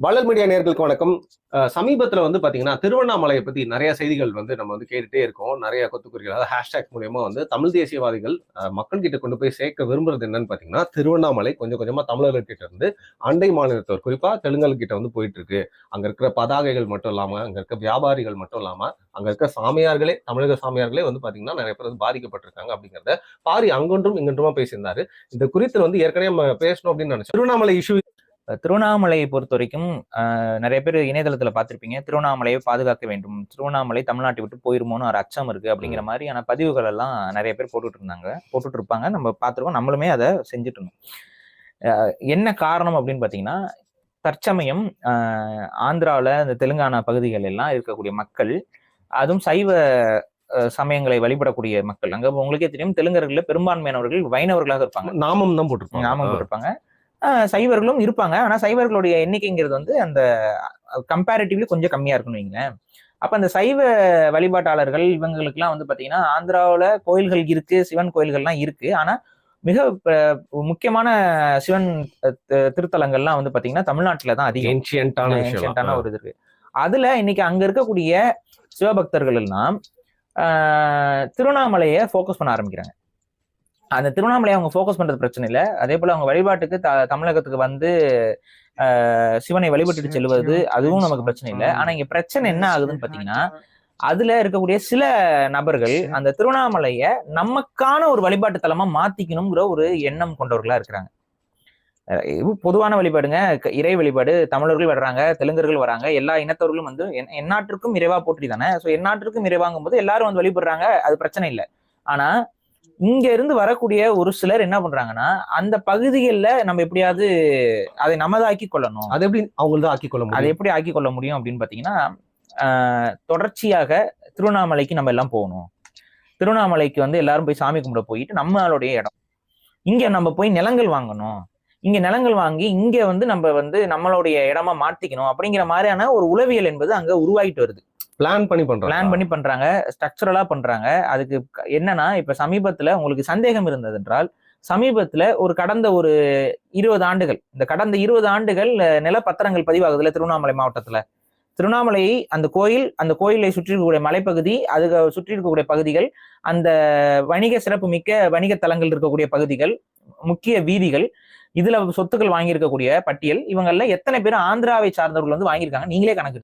வள்ளல் மீடியா நேர்களுக்கு வணக்கம். அஹ் சமீபத்துல வந்து பாத்தீங்கன்னா திருவண்ணாமலையை பத்தி நிறைய செய்திகள் வந்து நம்ம வந்து கேட்டுட்டே இருக்கோம். நிறைய கொத்துக்குறிகள் அதாவது ஹேஷ்டேக் மூலியமா வந்து தமிழ் தேசியவாதிகள் மக்கள் கிட்ட கொண்டு போய் சேர்க்க விரும்புறது என்னன்னு பாத்தீங்கன்னா திருவண்ணாமலை கொஞ்சம் கொஞ்சமா தமிழர்கிட்ட இருந்து அண்டை மாநிலத்தவர் குறிப்பா தெலுங்கல்கிட்ட வந்து போயிட்டு இருக்கு அங்க இருக்கிற பதாகைகள் மட்டும் இல்லாம அங்க இருக்க வியாபாரிகள் மட்டும் இல்லாம அங்க இருக்க சாமியார்களே தமிழக சாமியார்களே வந்து பாத்தீங்கன்னா நிறைய பேர் வந்து பாதிக்கப்பட்டிருக்காங்க அப்படிங்கிறத பாரி அங்கொன்றும் இங்கொன்றுமா பேசியிருந்தாரு. இந்த குறித்து வந்து ஏற்கனவே நம்ம பேசணும் அப்படின்னு நினைச்சோம். திருவண்ணாமலை இஷ்யூ திருவண்ணாமலையை பொறுத்த வரைக்கும் நிறைய பேர் இணையதளத்துல பார்த்திருப்பீங்க. திருவண்ணாமலையை பாதுகாக்க வேண்டும். திருவண்ணாமலை தமிழ்நாட்டை விட்டு போயிருமோன்னு ஒரு அச்சம் இருக்கு அப்படிங்கிற மாதிரியான பதிவுகள் எல்லாம் நிறைய பேர் போட்டுட்டு இருந்தாங்க போட்டுட்டு இருப்பாங்க நம்ம பார்த்துருக்கோம். நம்மளுமே அதை செஞ்சுட்டு இருந்தோம் என்ன காரணம் அப்படின்னு பார்த்தீங்கன்னா தற்சமயம் ஆந்திராவுல இந்த தெலுங்கானா பகுதிகள் எல்லாம் இருக்கக்கூடிய மக்கள் அதுவும் சைவ சமயங்களை வழிபடக்கூடிய மக்கள். அங்க உங்களுக்கே தெரியும். தெலுங்கர்கள்ல பெரும்பான்மையானவர்கள் வைணவர்களாக இருப்பாங்க. நாமம் தான் போட்டிருப்பாங்க. நாமம் போட்டிருப்பாங்க. சைவர்களும் இருப்பாங்க. ஆனா சைவர்களுடைய எண்ணிக்கைங்கிறது வந்து அந்த கம்பேரிட்டிவ்லி கொஞ்சம் கம்மியா இருக்குன்னு வைங்களேன். அப்ப அந்த சைவ வழிபாட்டாளர்கள் இவங்களுக்குலாம் வந்து பாத்தீங்கன்னா ஆந்திராவுல கோயில்கள் இருக்கு சிவன் கோயில்கள்லாம் இருக்கு. ஆனா மிக முக்கியமான சிவன் திருத்தலங்கள்லாம் வந்து பாத்தீங்கன்னா தமிழ்நாட்டுல தான் அதிகம். ஏன்ஷியன்டான ஒரு இது இருக்கு. அதுல இன்னைக்கு அங்க இருக்கக்கூடிய சிவபக்தர்கள் எல்லாம் திருவண்ணாமலையை ஃபோக்கஸ் பண்ண ஆரம்பிக்கிறாங்க. அந்த திருவண்ணாமலையை அவங்க ஃபோக்கஸ் பண்றது பிரச்சனை இல்லை. அதே போல அவங்க வழிபாட்டுக்கு த தமிழகத்துக்கு வந்து சிவனை வழிபட்டுட்டு செல்வது அதுவும் நமக்கு பிரச்சனை இல்லை. ஆனா இங்க பிரச்சனை என்ன ஆகுதுன்னு பாத்தீங்கன்னா அதுல இருக்கக்கூடிய சில நபர்கள் அந்த திருவண்ணாமலைய நமக்கான ஒரு வழிபாட்டு தலமா மாத்திக்கணுங்கிற ஒரு எண்ணம் கொண்டவர்களா இருக்கிறாங்க. பொதுவான வழிபாடுங்க. இறை வழிபாடு தமிழர்கள் வர்றாங்க தெலுங்கர்கள் வராங்க. எல்லா இனத்தவர்களும் வந்து என்- எந்நாட்டிற்கும் இறைவா போற்றி தானே ஸோ எந்நாட்டிற்கும் இறைவாங்கும் போது எல்லாரும் வந்து வழிபடுறாங்க அது பிரச்சனை இல்லை. ஆனா இங்க இருந்து வரக்கூடிய ஒரு சிலர் என்ன பண்றாங்கன்னா அந்த பகுதிகளில் நம்ம எப்படியாவது அதை நமதாக்கி கொள்ளணும். அது எப்படி அவங்கள்தான் ஆக்கி கொள்ள அதை முடியும்? எப்படி ஆக்கி கொள்ள முடியும் அப்படின்னு பாத்தீங்கன்னா தொடர்ச்சியாக திருவண்ணாமலைக்கு நம்ம எல்லாம் போகணும். திருவண்ணாமலைக்கு வந்து எல்லாரும் போய் சாமி கும்பிட போயிட்டு நம்மளுடைய இடம். இங்க நம்ம போய் நிலங்கள் வாங்கணும். இங்க நிலங்கள் வாங்கி இங்க வந்து நம்ம வந்து நம்மளுடைய இடமா மாத்திக்கணும் அப்படிங்கிற மாதிரியான ஒரு உளவியல் என்பது அங்க உருவாகிட்டு வருது. பிளான் பண்ணி பண்றாங்க பிளான் பண்ணி பண்றாங்க. ஸ்ட்ரக்சரலா பண்றாங்க. அதுக்கு என்னன்னா இப்ப சமீபத்துல உங்களுக்கு சந்தேகம் இருந்தது என்றால் சமீபத்துல ஒரு கடந்த ஒரு இருபது ஆண்டுகள் இந்த கடந்த இருபது ஆண்டுகள் நிலப்பத்திரங்கள் பதிவாகுதுல திருவண்ணாமலை மாவட்டத்துல. திருவண்ணாமலை அந்த கோயில் அந்த கோயிலை சுற்றி இருக்கக்கூடிய மலைப்பகுதி அதுக்கு சுற்றி இருக்கக்கூடிய பகுதிகள் அந்த வணிக சிறப்பு மிக்க வணிக தலங்கள் இருக்கக்கூடிய பகுதிகள் முக்கிய வீதிகள் இதுல சொத்துக்கள் வாங்கியிருக்கக்கூடிய பட்டியல் இவங்கள்ல எத்தனை பேர் ஆந்திராவை சார்ந்தவர்கள் வந்து வாங்கியிருக்காங்க நீங்களே கணக்கு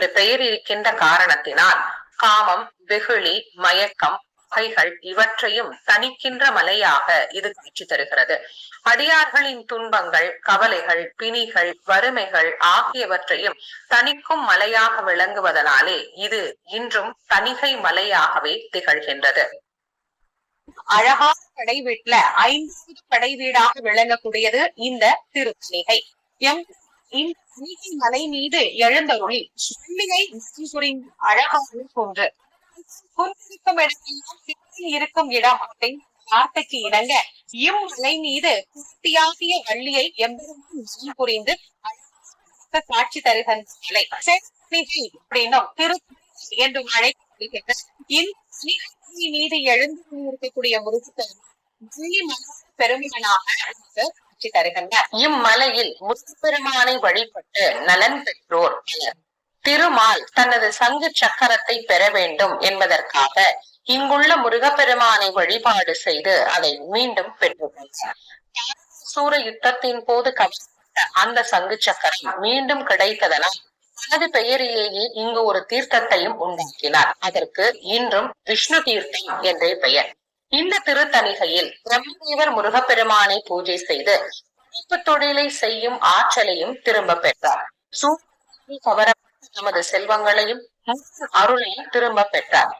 என்று பெயர் இருக்கின்ற காரணத்தினால் காமம் வெகுளி மயக்கம் பகைகள் இவற்றையும் தணிக்கின்ற மலையாக இது காட்சி தருகிறது. அடியார்களின் துன்பங்கள் கவலைகள் பிணிகள் வறுமைகள் ஆகியவற்றையும் தணிக்கும் மலையாக விளங்குவதனாலே இது இன்றும் தணிகை மலையாகவே திகழ்கின்றது. அழகான கடை வீட்டுல ஐந்தாவது படை வீடாக விளங்கக்கூடியது இந்த திருத்தணிகை எம் நீதி மலை மீது எழுந்தருளி சொல்லியை புரிந்த அழகான போன்று குன்றிருக்கும் இடத்தில் இருக்கும் இடம் அப்படின்னு வார்த்தைக்கு இணங்க இம்மலை மீது குட்டியாகிய வள்ளியை எம்பெருமான் புரிந்து காட்சி தருகின்ற மலை. அப்படின்னும். திரு என்று அழைக்கப்படுகின்ற இந்த மீது எழுந்து இருக்கக்கூடிய முருகன் வள்ளி பெருமகனாக காட்சி தருகின்றார். இம்மலையில் முருகப்பெருமானை வழிபட்டு நலன் பெற்றோர் திருமால் தனது சங்கு சக்கரத்தை பெற வேண்டும் என்பதற்காக இங்குள்ள முருகப்பெருமானை வழிபாடு செய்து அதை மீண்டும் பெற்றுக்கொண்டார். சூர யுத்தத்தின் போது கவர்ந்த அந்த சங்கு சக்கரம் மீண்டும் கிடைத்ததனால் தனது பெயரிலேயே இங்கு ஒரு தீர்த்தத்தையும் உண்டாக்கினார். அதற்கு இன்றும் விஷ்ணு தீர்த்தம் என்றே பெயர். இந்த திருத்தணிகையில் பிரம்மதேவர் முருகப்பெருமானை பூஜை செய்து உழைப்பு தொழிலை செய்யும் ஆற்றலையும் திரும்ப பெற்றார். சூழ்நிலை கவர தமது செல்வங்களையும் அருளையும் திரும்ப பெற்றார்.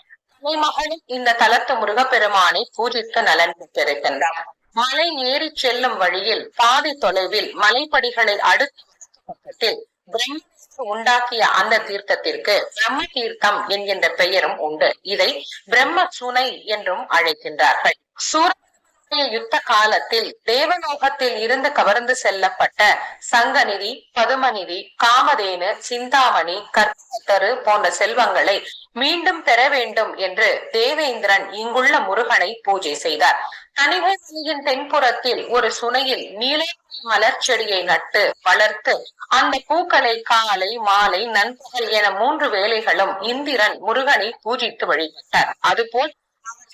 மகளும் இந்த தலத்து முருகப்பெருமானை பூஜித்து நலன் பெற்றிருக்கின்றார். மலை ஏறி செல்லும் வழியில் பாதி தொலைவில் மலைப்படிகளை அடுத்த பக்கத்தில் பிரம்ம உண்டாக்கிய அந்த தீர்த்தத்திற்கு பிரம்ம தீர்த்தம் என்கின்ற பெயரும் உண்டு. இதை பிரம்ம சுனை என்றும் அழைக்கின்றார்கள். சூரிய யுத்த காலத்தில் தேவலோகத்தில் இருந்து கவர்ந்து செல்லப்பட்ட சங்கநிதி பதுமநிதி காமதேனு சிந்தாமணி கற்பத்தரு போன்ற செல்வங்களை மீண்டும் பெற வேண்டும் என்று தேவேந்திரன் இங்குள்ள முருகனை பூஜை செய்தார். தனிகை மலையின் தென்புறத்தில் ஒரு சுனையில் நீல மலர் செடியை நட்டு வளர்த்து அந்த பூக்களை காலை மாலை நண்பகல் என மூன்று வேளைகளும் இந்திரன் முருகனை பூஜித்து வழிபட்டார். அதுபோல்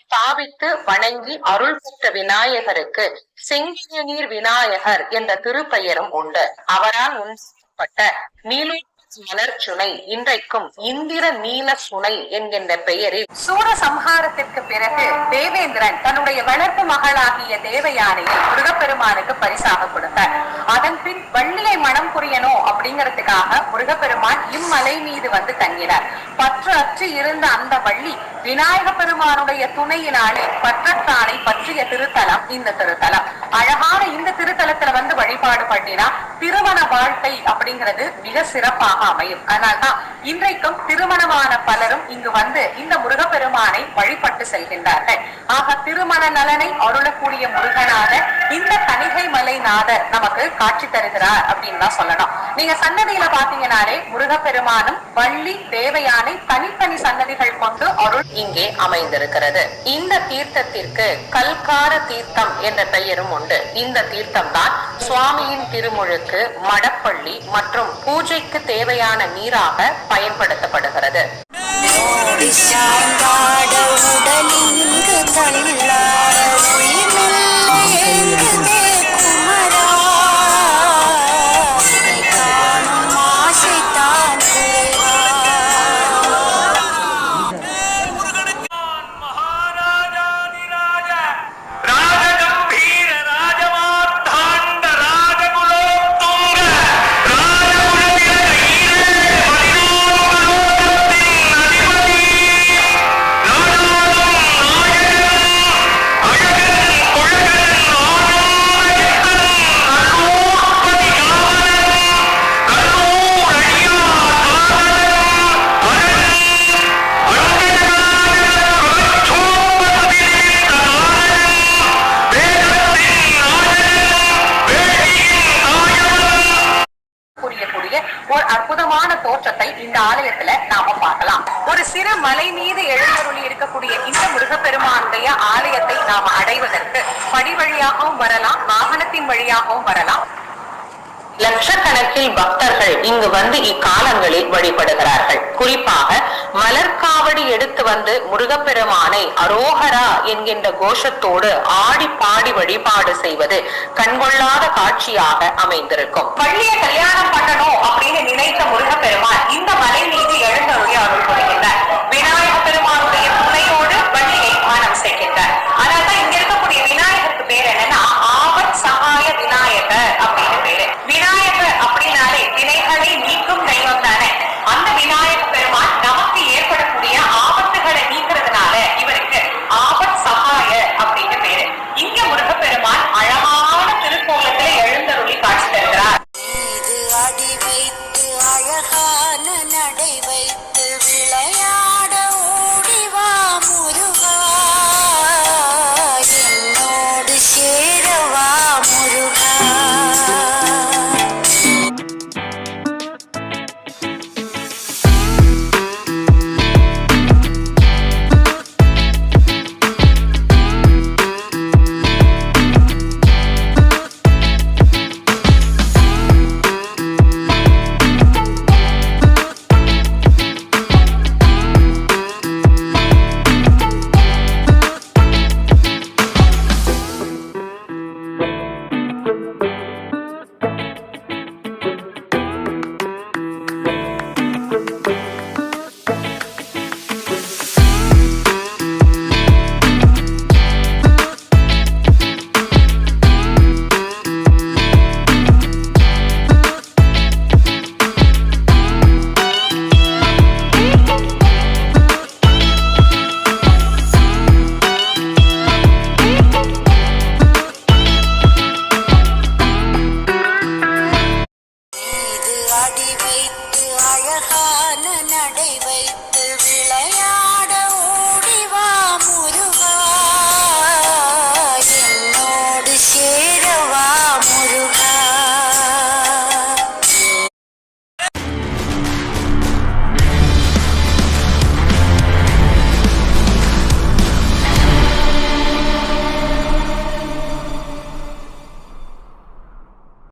ஸ்தாபித்து வணங்கி அருள் பெற்ற விநாயகருக்கு செங்கியநீர் விநாயகர் என்ற திருப்பெயரும் உண்டு. அவரால் உண்டாக்கப்பட்ட நீல மலர்ச்சுனை இன்றைக்கும் இந்திர நீல சுனை என்கின்ற பெயரில் சூர சம்ஹாரத்திற்கு பிறகு தேவேந்திரன் தன்னுடைய வளர்ப்பு மகளாகிய தேவயானையை முருகப்பெருமானுக்கு பரிசாக கொடுத்தார். அதன் பின் வள்ளியை மனம் புரியணும் அப்படிங்கறதுக்காக முருகப்பெருமான் இம்மலை மீது வந்து தங்கினார். பற்று அற்று இருந்த அந்த வள்ளி விநாயக பெருமானுடைய துணையினாலே பற்றத்தானை பற்றிய திருத்தலம் இந்த திருத்தலம். அழகான இந்த திருத்தலத்துல வந்து வழிபாடு பண்ணினா திருமண வாழ்க்கை அப்படிங்கிறது மிக சிறப்பாக அமையும். அதனால்தான் இன்றைக்கும் திருமணமான பலரும் இங்கு வந்து இந்த முருகப்பெருமானை வழிபட்டு செல்கின்றார்கள். ஆக திருமண நலனை அருளக்கூடிய முருகனாக இந்த கணிகை மலைநாதர் நமக்கு காட்சி தருகிறார் அப்படின்னு தான் சொல்லணும். நீங்க சன்னதியில பாத்தீங்கன்னாலே முருகப்பெருமானும் வள்ளி தேவயானை தனித்தனி சன்னதிகள் கொண்டு அருள் இங்கே அமைந்திருக்கிறது. இந்த தீர்த்தத்திற்கு கல்கார தீர்த்தம் என்ற பெயரும் உண்டு. இந்த தீர்த்தம் தான் சுவாமியின் திருமுழுக்கு மடப்பள்ளி மற்றும் பூஜைக்கு தேவையான நீராக பயன்படுத்தப்படுகிறது. உடலிங்கு தள்ளாட இந்த ஆலயத்துல நாம பார்க்கலாம். ஒரு சிறு மலை மீது எழுந்தருளி இருக்கக்கூடிய இந்த முருகப்பெருமானுடைய ஆலயத்தை நாம அடைவதற்கு படி வழியாகவும் வரலாம் வாகனத்தின் வழியாகவும் வரலாம். லட்சக்கணக்கில் பக்தர்கள் இங்கு வந்து இக்காலங்களில் வழிபடுகிறார்கள். குறிப்பாக மலர்காவடி எடுத்து வந்து முருகப்பெருமானை அரோகரா என்கின்ற கோஷத்தோடு ஆடி பாடி வழிபாடு செய்வது கண்கொள்ளாத காட்சியாக அமைந்திருக்கும். பள்ளிய கல்யாணம் பண்ணணும் அப்படின்னு